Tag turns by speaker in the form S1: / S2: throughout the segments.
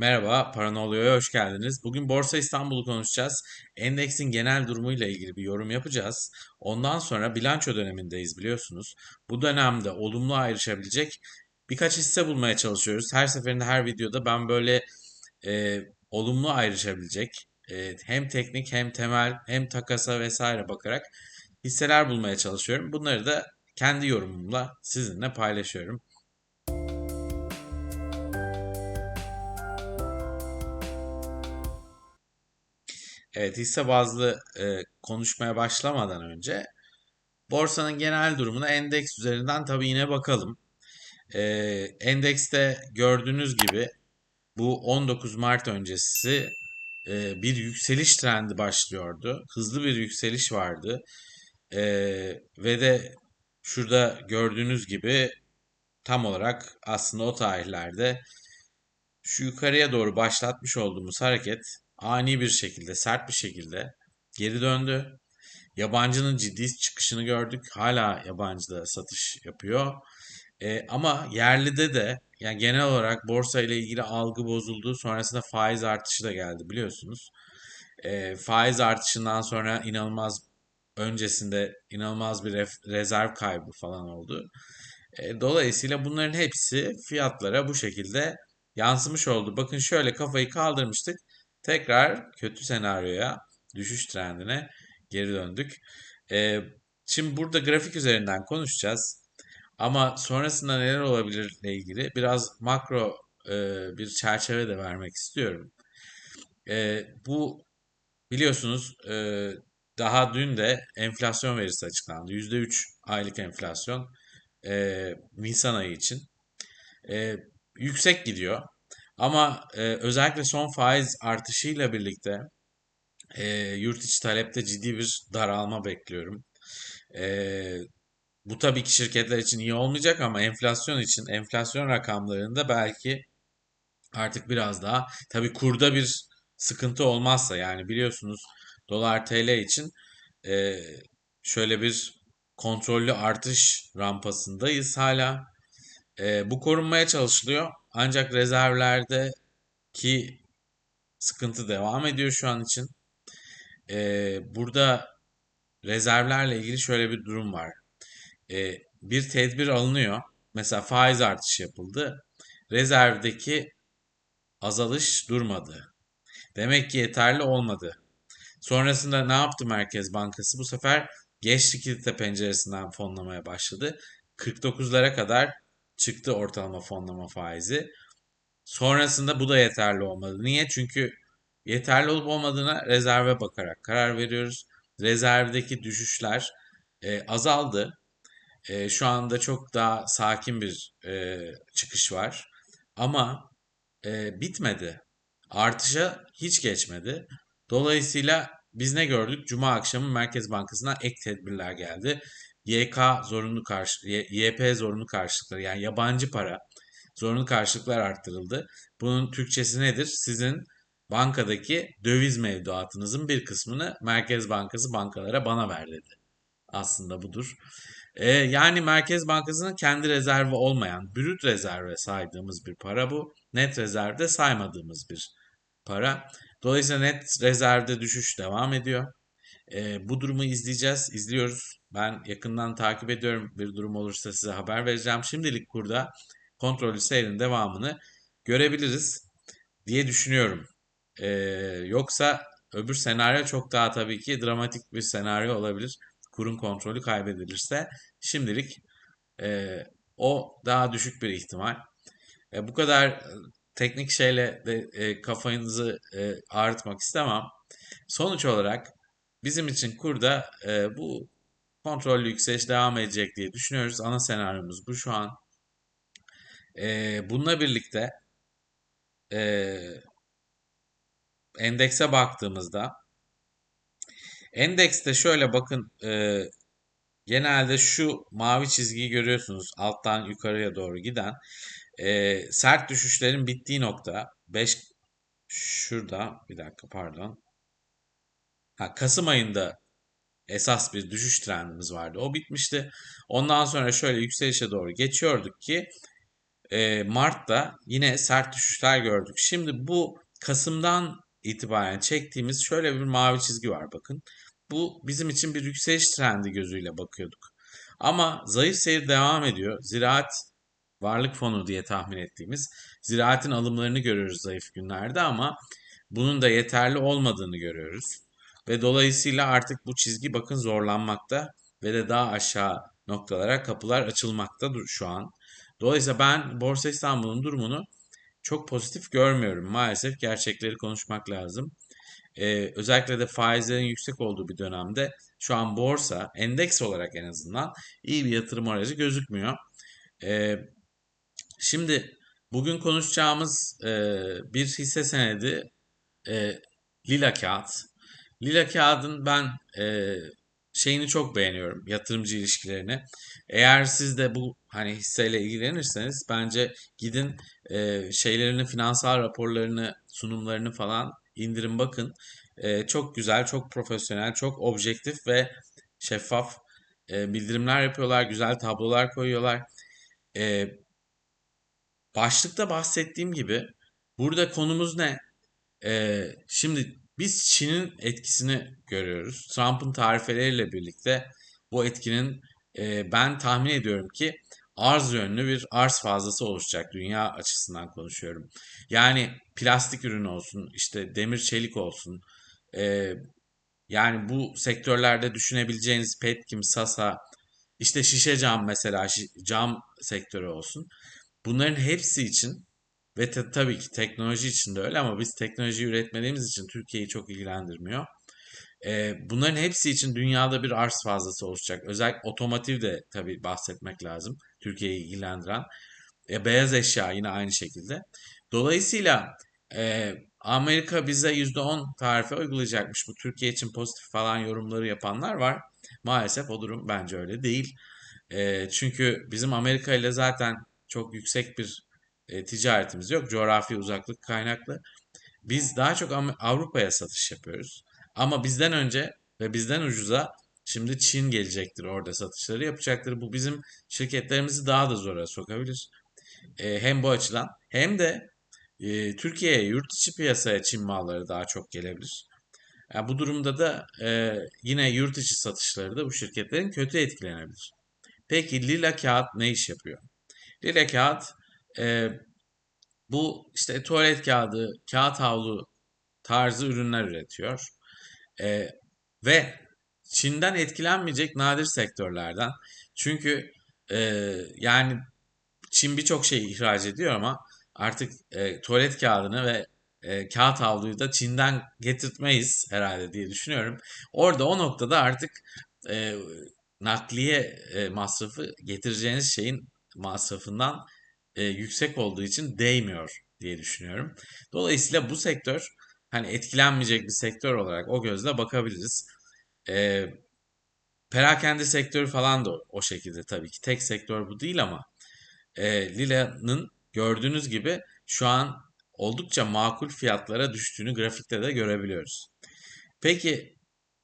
S1: Merhaba, Paranolyo'ya hoş geldiniz. Bugün Borsa İstanbul'u konuşacağız. Endeksin genel durumuyla ilgili bir yorum yapacağız. Ondan sonra bilanço dönemindeyiz biliyorsunuz. Bu dönemde olumlu ayrışabilecek birkaç hisse bulmaya çalışıyoruz. Her seferinde her videoda ben böyle e, olumlu ayrışabilecek e, hem teknik hem temel hem takasa vesaire bakarak hisseler bulmaya çalışıyorum. Bunları da kendi yorumumla sizinle paylaşıyorum. Evet, hisse bazlı e, konuşmaya başlamadan önce borsanın genel durumuna endeks üzerinden tabii yine bakalım. E, endekste gördüğünüz gibi bu 19 Mart öncesi e, bir yükseliş trendi başlıyordu. Hızlı bir yükseliş vardı. E, ve de şurada gördüğünüz gibi tam olarak aslında o tarihlerde şu yukarıya doğru başlatmış olduğumuz hareket ani bir şekilde, sert bir şekilde geri döndü. Yabancının ciddi çıkışını gördük. Hala yabancı da satış yapıyor. E, ama yerlide de yani genel olarak borsa ile ilgili algı bozuldu. Sonrasında faiz artışı da geldi biliyorsunuz. E, faiz artışından sonra inanılmaz öncesinde inanılmaz bir rezerv kaybı falan oldu. E, dolayısıyla bunların hepsi fiyatlara bu şekilde yansımış oldu. Bakın şöyle kafayı kaldırmıştık. Tekrar kötü senaryoya, düşüş trendine geri döndük. E, şimdi burada grafik üzerinden konuşacağız. Ama sonrasında neler olabilirle ilgili biraz makro e, bir çerçeve de vermek istiyorum. E, bu biliyorsunuz e, daha dün de enflasyon verisi açıklandı. %3 aylık enflasyon e, Nisan ayı için. E, yüksek gidiyor. Ama e, özellikle son faiz artışıyla birlikte e, yurt içi talepte ciddi bir daralma bekliyorum. E, bu tabii ki şirketler için iyi olmayacak ama enflasyon için enflasyon rakamlarında belki artık biraz daha tabii kurda bir sıkıntı olmazsa yani biliyorsunuz dolar TL için e, şöyle bir kontrollü artış rampasındayız hala. E, bu korunmaya çalışılıyor. Ancak rezervlerdeki sıkıntı devam ediyor şu an için. E, burada rezervlerle ilgili şöyle bir durum var. E, bir tedbir alınıyor. Mesela faiz artışı yapıldı. Rezervdeki azalış durmadı. Demek ki yeterli olmadı. Sonrasında ne yaptı Merkez Bankası? Bu sefer geç likidite penceresinden fonlamaya başladı. 49'lara kadar çıktı ortalama fonlama faizi. Sonrasında bu da yeterli olmadı. Niye? Çünkü yeterli olup olmadığına rezerve bakarak karar veriyoruz. Rezervdeki düşüşler e, azaldı. E, şu anda çok daha sakin bir e, çıkış var. Ama e, bitmedi. Artışa hiç geçmedi. Dolayısıyla biz ne gördük? Cuma akşamı Merkez Bankası'ndan ek tedbirler geldi. YK zorunlu karşı, YP zorunlu karşılıkları yani yabancı para zorunlu karşılıklar arttırıldı. Bunun Türkçesi nedir? Sizin bankadaki döviz mevduatınızın bir kısmını Merkez Bankası bankalara bana ver dedi. Aslında budur. Ee, yani Merkez Bankası'nın kendi rezervi olmayan, brüt rezerve saydığımız bir para bu. Net rezervde saymadığımız bir para. Dolayısıyla net rezervde düşüş devam ediyor. Ee, bu durumu izleyeceğiz, izliyoruz. Ben yakından takip ediyorum. Bir durum olursa size haber vereceğim. Şimdilik burada kontrollü seyrin devamını görebiliriz diye düşünüyorum. Ee, yoksa öbür senaryo çok daha tabii ki dramatik bir senaryo olabilir. Kurun kontrolü kaybedilirse. Şimdilik e, o daha düşük bir ihtimal. E, bu kadar e, teknik şeyle de e, kafanızı e, ağrıtmak istemem. Sonuç olarak bizim için kurda e, bu kontrollü yükseliş devam edecek diye düşünüyoruz. Ana senaryomuz bu şu an. E, bununla birlikte e, endekse baktığımızda endekste şöyle bakın e, genelde şu mavi çizgiyi görüyorsunuz alttan yukarıya doğru giden e, sert düşüşlerin bittiği nokta 5 şurada bir dakika pardon ha, Kasım ayında esas bir düşüş trendimiz vardı. O bitmişti. Ondan sonra şöyle yükselişe doğru geçiyorduk ki e, Mart'ta yine sert düşüşler gördük. Şimdi bu Kasım'dan itibaren çektiğimiz şöyle bir mavi çizgi var bakın. Bu bizim için bir yükseliş trendi gözüyle bakıyorduk. Ama zayıf seyir devam ediyor. Ziraat varlık fonu diye tahmin ettiğimiz ziraatin alımlarını görüyoruz zayıf günlerde ama bunun da yeterli olmadığını görüyoruz. Ve dolayısıyla artık bu çizgi bakın zorlanmakta ve de daha aşağı noktalara kapılar açılmakta şu an. Dolayısıyla ben Borsa İstanbul'un durumunu çok pozitif görmüyorum. Maalesef gerçekleri konuşmak lazım. Ee, özellikle de faizlerin yüksek olduğu bir dönemde şu an borsa endeks olarak en azından iyi bir yatırım aracı gözükmüyor. Ee, şimdi bugün konuşacağımız e, bir hisse senedi e, Lila Kağıt. Lila Kağıt'ın ben e, şeyini çok beğeniyorum. Yatırımcı ilişkilerini. Eğer siz de bu hani hisseyle ilgilenirseniz bence gidin e, şeylerini, finansal raporlarını, sunumlarını falan indirin bakın. E, çok güzel, çok profesyonel, çok objektif ve şeffaf e, bildirimler yapıyorlar. Güzel tablolar koyuyorlar. E, başlıkta bahsettiğim gibi burada konumuz ne? E, şimdi biz Çin'in etkisini görüyoruz. Trump'ın tarifeleriyle birlikte bu etkinin e, ben tahmin ediyorum ki arz yönlü bir arz fazlası oluşacak dünya açısından konuşuyorum. Yani plastik ürün olsun, işte demir çelik olsun, e, yani bu sektörlerde düşünebileceğiniz Petkim, Sasa, işte şişe cam mesela cam sektörü olsun. Bunların hepsi için ve te, tabii ki teknoloji için de öyle ama biz teknoloji üretmediğimiz için Türkiye'yi çok ilgilendirmiyor. E, bunların hepsi için dünyada bir arz fazlası oluşacak. Özellikle otomotiv de tabii bahsetmek lazım. Türkiye'yi ilgilendiren. E, beyaz eşya yine aynı şekilde. Dolayısıyla e, Amerika bize %10 tarife uygulayacakmış. Bu Türkiye için pozitif falan yorumları yapanlar var. Maalesef o durum bence öyle değil. E, çünkü bizim Amerika ile zaten çok yüksek bir e, ticaretimiz yok. Coğrafi uzaklık kaynaklı. Biz daha çok Avrupa'ya satış yapıyoruz. Ama bizden önce ve bizden ucuza şimdi Çin gelecektir orada satışları yapacaktır. Bu bizim şirketlerimizi daha da zora sokabilir. E, hem bu açıdan hem de e, Türkiye'ye yurt içi piyasaya Çin malları daha çok gelebilir. Yani bu durumda da e, yine yurt içi satışları da bu şirketlerin kötü etkilenebilir. Peki lila kağıt ne iş yapıyor? Lila kağıt e, bu işte tuvalet kağıdı, kağıt havlu tarzı ürünler üretiyor. E, ve Çin'den etkilenmeyecek nadir sektörlerden. Çünkü e, yani Çin birçok şey ihraç ediyor ama artık e, tuvalet kağıdını ve e, kağıt havluyu da Çin'den getirtmeyiz herhalde diye düşünüyorum. Orada o noktada artık e, nakliye e, masrafı getireceğiniz şeyin masrafından e, yüksek olduğu için değmiyor diye düşünüyorum. Dolayısıyla bu sektör hani etkilenmeyecek bir sektör olarak o gözle bakabiliriz. E, perakende sektörü falan da o şekilde tabii ki. Tek sektör bu değil ama e, Lila'nın gördüğünüz gibi şu an oldukça makul fiyatlara düştüğünü grafikte de görebiliyoruz. Peki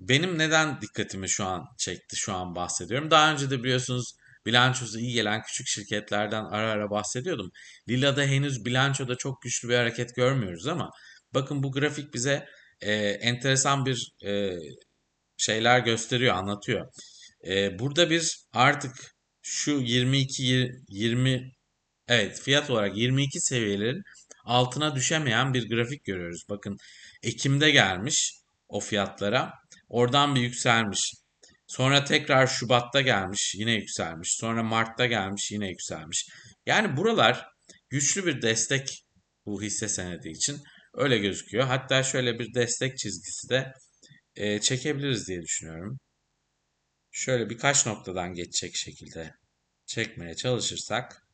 S1: benim neden dikkatimi şu an çekti, şu an bahsediyorum. Daha önce de biliyorsunuz bilançosu iyi gelen küçük şirketlerden ara ara bahsediyordum. Lila'da henüz bilançoda çok güçlü bir hareket görmüyoruz ama bakın bu grafik bize e, enteresan bir e, şeyler gösteriyor, anlatıyor. E, burada bir artık şu 22 20 evet fiyat olarak 22 seviyelerin altına düşemeyen bir grafik görüyoruz. Bakın Ekim'de gelmiş o fiyatlara. Oradan bir yükselmiş. Sonra tekrar Şubat'ta gelmiş, yine yükselmiş. Sonra Mart'ta gelmiş, yine yükselmiş. Yani buralar güçlü bir destek bu hisse senedi için. Öyle gözüküyor. Hatta şöyle bir destek çizgisi de e, çekebiliriz diye düşünüyorum. Şöyle birkaç noktadan geçecek şekilde çekmeye çalışırsak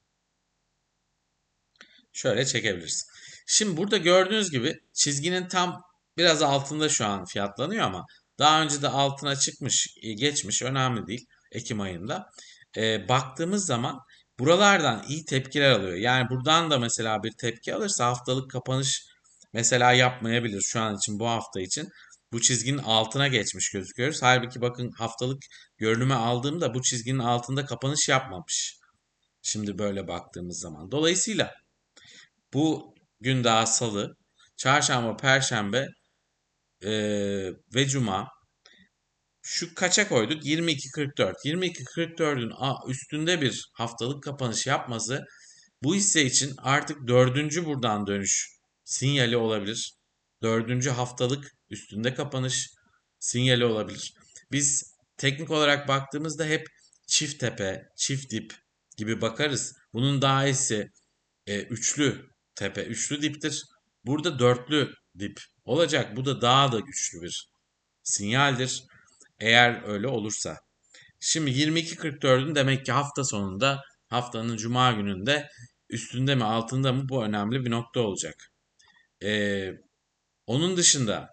S1: şöyle çekebiliriz. Şimdi burada gördüğünüz gibi çizginin tam biraz altında şu an fiyatlanıyor ama daha önce de altına çıkmış, e, geçmiş önemli değil Ekim ayında. E, baktığımız zaman buralardan iyi tepkiler alıyor. Yani buradan da mesela bir tepki alırsa haftalık kapanış mesela yapmayabilir şu an için bu hafta için. Bu çizginin altına geçmiş gözüküyoruz. Halbuki bakın haftalık görünüme aldığımda bu çizginin altında kapanış yapmamış. Şimdi böyle baktığımız zaman. Dolayısıyla bu gün daha salı, çarşamba, perşembe eee, ve cuma şu kaça koyduk? 22.44. 22.44'ün a- üstünde bir haftalık kapanış yapması bu hisse için artık dördüncü buradan dönüş sinyali olabilir. Dördüncü haftalık üstünde kapanış sinyali olabilir. Biz teknik olarak baktığımızda hep çift tepe, çift dip gibi bakarız. Bunun daha iyisi e, üçlü tepe, üçlü diptir. Burada dörtlü dip olacak. Bu da daha da güçlü bir sinyaldir. Eğer öyle olursa. Şimdi 22.44'ün demek ki hafta sonunda haftanın cuma gününde üstünde mi altında mı bu önemli bir nokta olacak. Ee, onun dışında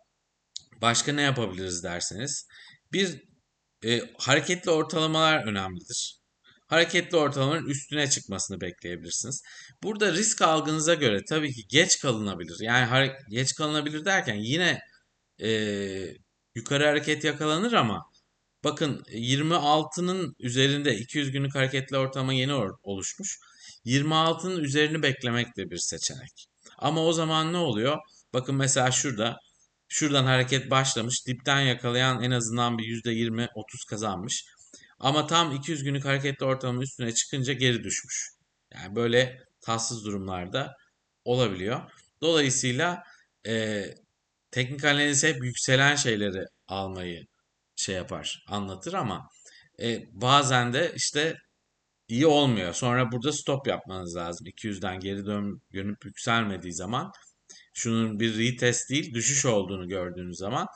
S1: başka ne yapabiliriz derseniz bir e, hareketli ortalamalar önemlidir. Hareketli ortalamaların üstüne çıkmasını bekleyebilirsiniz. Burada risk algınıza göre tabii ki geç kalınabilir. Yani geç kalınabilir derken yine e, yukarı hareket yakalanır ama bakın 26'nın üzerinde 200 günlük hareketli ortalama yeni oluşmuş. 26'nın üzerini beklemek de bir seçenek. Ama o zaman ne oluyor? Bakın mesela şurada şuradan hareket başlamış. Dipten yakalayan en azından bir %20-30 kazanmış. Ama tam 200 günlük hareketli ortalama üstüne çıkınca geri düşmüş. Yani böyle tatsız durumlarda olabiliyor. Dolayısıyla e, teknik analiz hep yükselen şeyleri almayı şey yapar, anlatır ama e, bazen de işte iyi olmuyor. Sonra burada stop yapmanız lazım. 200'den geri dön, dönüp yükselmediği zaman şunun bir retest değil düşüş olduğunu gördüğünüz zaman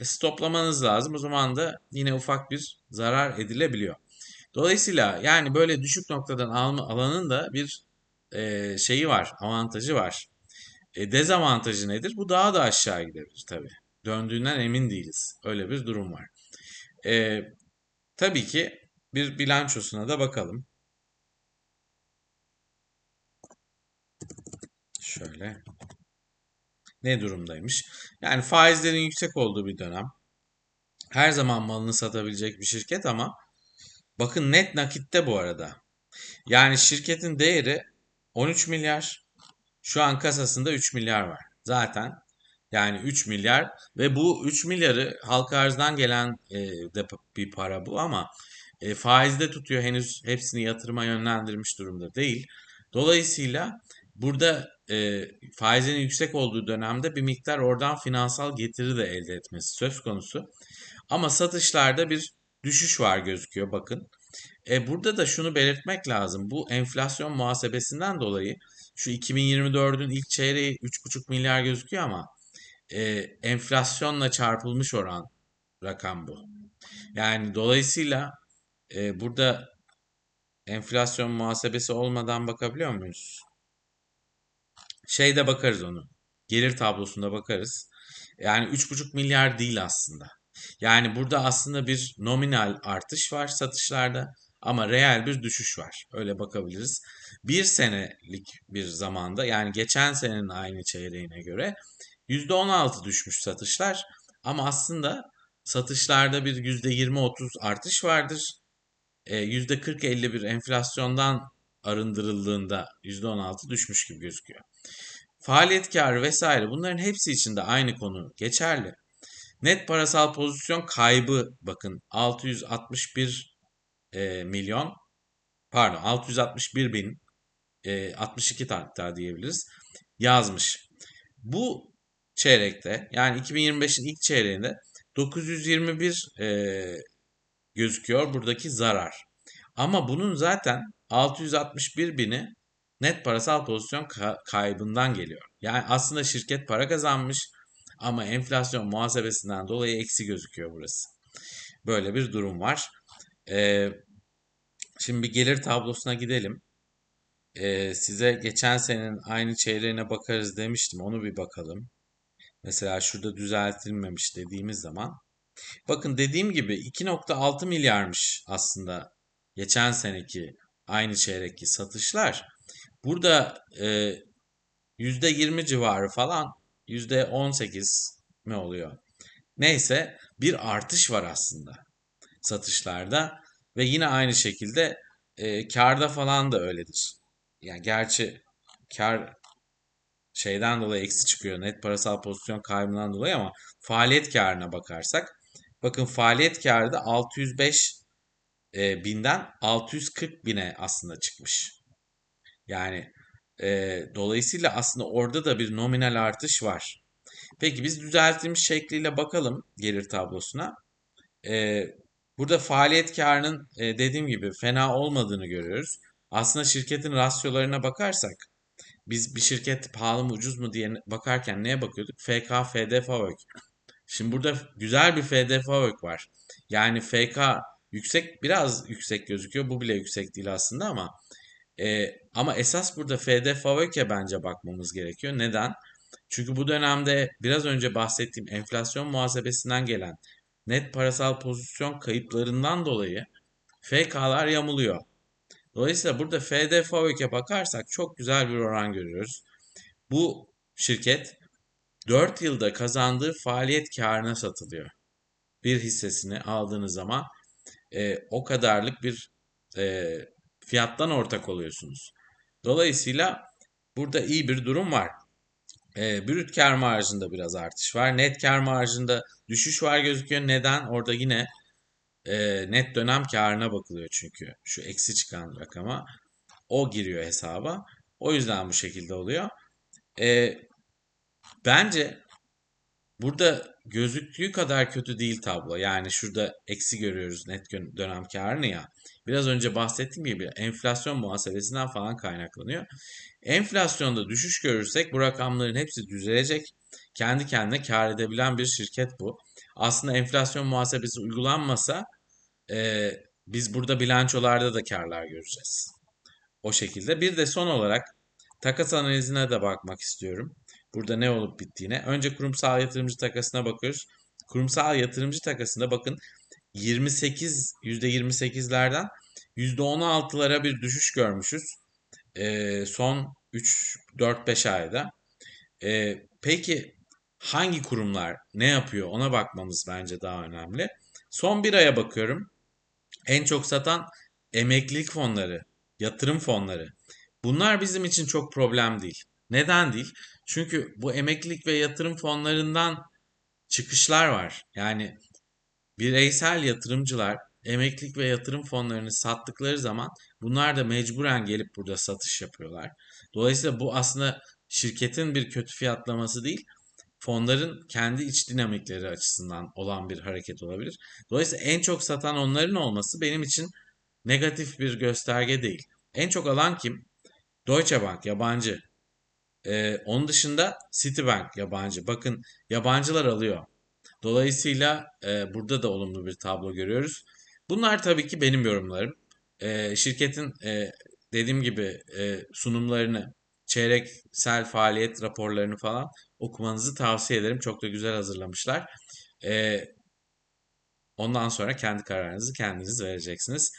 S1: e, stoplamanız lazım. O zaman da yine ufak bir zarar edilebiliyor. Dolayısıyla yani böyle düşük noktadan alma alanın da bir e, şeyi var, avantajı var. E, dezavantajı nedir? Bu daha da aşağı gidebilir tabii. Döndüğünden emin değiliz. Öyle bir durum var. E, tabii ki bir bilançosuna da bakalım. Şöyle. Ne durumdaymış? Yani faizlerin yüksek olduğu bir dönem. Her zaman malını satabilecek bir şirket ama bakın net nakitte bu arada. Yani şirketin değeri 13 milyar. Şu an kasasında 3 milyar var. Zaten yani 3 milyar ve bu 3 milyarı halka arzdan gelen e, de bir para bu ama e, faizde tutuyor henüz hepsini yatırıma yönlendirmiş durumda değil. Dolayısıyla burada e, faizin yüksek olduğu dönemde bir miktar oradan finansal getiri de elde etmesi söz konusu. Ama satışlarda bir düşüş var gözüküyor bakın. E, burada da şunu belirtmek lazım. Bu enflasyon muhasebesinden dolayı şu 2024'ün ilk çeyreği 3,5 milyar gözüküyor ama e, enflasyonla çarpılmış oran rakam bu. Yani dolayısıyla e, burada enflasyon muhasebesi olmadan bakabiliyor muyuz? Şeyde bakarız onu. Gelir tablosunda bakarız. Yani 3,5 milyar değil aslında. Yani burada aslında bir nominal artış var satışlarda ama reel bir düşüş var. Öyle bakabiliriz. Bir senelik bir zamanda yani geçen senenin aynı çeyreğine göre %16 düşmüş satışlar ama aslında satışlarda bir %20-30 artış vardır. E, %40-50 bir enflasyondan arındırıldığında %16 düşmüş gibi gözüküyor. Faaliyet karı vesaire bunların hepsi için de aynı konu geçerli. Net parasal pozisyon kaybı bakın 661 e, milyon pardon 661 bin e, 62 hatta diyebiliriz yazmış. Bu çeyrekte yani 2025'in ilk çeyreğinde 921 e, gözüküyor buradaki zarar. Ama bunun zaten 661 bini net parasal pozisyon kaybından geliyor. Yani aslında şirket para kazanmış ama enflasyon muhasebesinden dolayı eksi gözüküyor burası. Böyle bir durum var. Ee, şimdi bir gelir tablosuna gidelim. Ee, size geçen senenin aynı çeyreğine bakarız demiştim. Onu bir bakalım. Mesela şurada düzeltilmemiş dediğimiz zaman. Bakın dediğim gibi 2.6 milyarmış aslında geçen seneki aynı çeyrekki satışlar. Burada e, %20 civarı falan %18 mi oluyor? Neyse bir artış var aslında satışlarda ve yine aynı şekilde e, karda falan da öyledir. Yani gerçi kar şeyden dolayı eksi çıkıyor. Net parasal pozisyon kaybından dolayı ama faaliyet karına bakarsak bakın faaliyet karı da 605 e, binden 640 bine aslında çıkmış. Yani e, dolayısıyla aslında orada da bir nominal artış var. Peki biz düzeltilmiş şekliyle bakalım gelir tablosuna. E, burada faaliyet karının e, dediğim gibi fena olmadığını görüyoruz. Aslında şirketin rasyolarına bakarsak biz bir şirket pahalı mı ucuz mu diye bakarken neye bakıyorduk? FK, FD, FAVÖK. Şimdi burada güzel bir FD, FAVÖK var. Yani FK yüksek, biraz yüksek gözüküyor. Bu bile yüksek değil aslında ama e, ama esas burada FD, FAVÖK'e bence bakmamız gerekiyor. Neden? Çünkü bu dönemde biraz önce bahsettiğim enflasyon muhasebesinden gelen net parasal pozisyon kayıplarından dolayı FK'lar yamuluyor. Dolayısıyla burada FD FAVÖK'e bakarsak çok güzel bir oran görüyoruz. Bu şirket 4 yılda kazandığı faaliyet karına satılıyor. Bir hissesini aldığınız zaman e, o kadarlık bir e, fiyattan ortak oluyorsunuz. Dolayısıyla burada iyi bir durum var. E, brüt kar marjında biraz artış var. Net kar marjında düşüş var gözüküyor. Neden? Orada yine e, net dönem karına bakılıyor çünkü. Şu eksi çıkan rakama. O giriyor hesaba. O yüzden bu şekilde oluyor. E, bence burada gözüktüğü kadar kötü değil tablo. Yani şurada eksi görüyoruz net dönem karını ya. Biraz önce bahsettiğim gibi enflasyon muhasebesinden falan kaynaklanıyor. Enflasyonda düşüş görürsek bu rakamların hepsi düzelecek. Kendi kendine kar edebilen bir şirket bu. Aslında enflasyon muhasebesi uygulanmasa e, biz burada bilançolarda da karlar göreceğiz. O şekilde. Bir de son olarak takas analizine de bakmak istiyorum. Burada ne olup bittiğine. Önce kurumsal yatırımcı takasına bakıyoruz. Kurumsal yatırımcı takasında bakın 28 %28'lerden %16'lara bir düşüş görmüşüz. E, son 3-4-5 ayda. E, peki hangi kurumlar ne yapıyor ona bakmamız bence daha önemli. Son bir aya bakıyorum. En çok satan emeklilik fonları, yatırım fonları. Bunlar bizim için çok problem değil. Neden değil? Çünkü bu emeklilik ve yatırım fonlarından çıkışlar var. Yani bireysel yatırımcılar emeklilik ve yatırım fonlarını sattıkları zaman bunlar da mecburen gelip burada satış yapıyorlar. Dolayısıyla bu aslında şirketin bir kötü fiyatlaması değil, fonların kendi iç dinamikleri açısından olan bir hareket olabilir. Dolayısıyla en çok satan onların olması benim için negatif bir gösterge değil. En çok alan kim? Deutsche Bank yabancı. Ee, onun dışında Citibank yabancı. Bakın yabancılar alıyor. Dolayısıyla e, burada da olumlu bir tablo görüyoruz. Bunlar tabii ki benim yorumlarım. E, şirketin e, dediğim gibi e, sunumlarını, çeyreksel faaliyet raporlarını falan okumanızı tavsiye ederim. Çok da güzel hazırlamışlar. E, ondan sonra kendi kararınızı kendiniz vereceksiniz.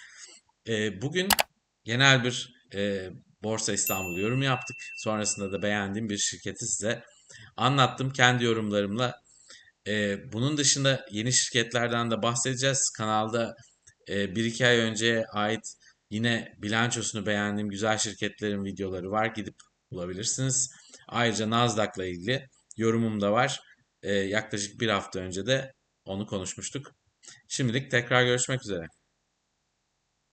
S1: E, bugün genel bir e, Borsa İstanbul yorum yaptık. Sonrasında da beğendiğim bir şirketi size anlattım. Kendi yorumlarımla e, bunun dışında yeni şirketlerden de bahsedeceğiz. Kanalda e, bir iki ay önceye ait yine bilançosunu beğendiğim güzel şirketlerin videoları var. Gidip bulabilirsiniz. Ayrıca Nasdaq'la ilgili yorumum da var. E, yaklaşık bir hafta önce de onu konuşmuştuk. Şimdilik tekrar görüşmek üzere.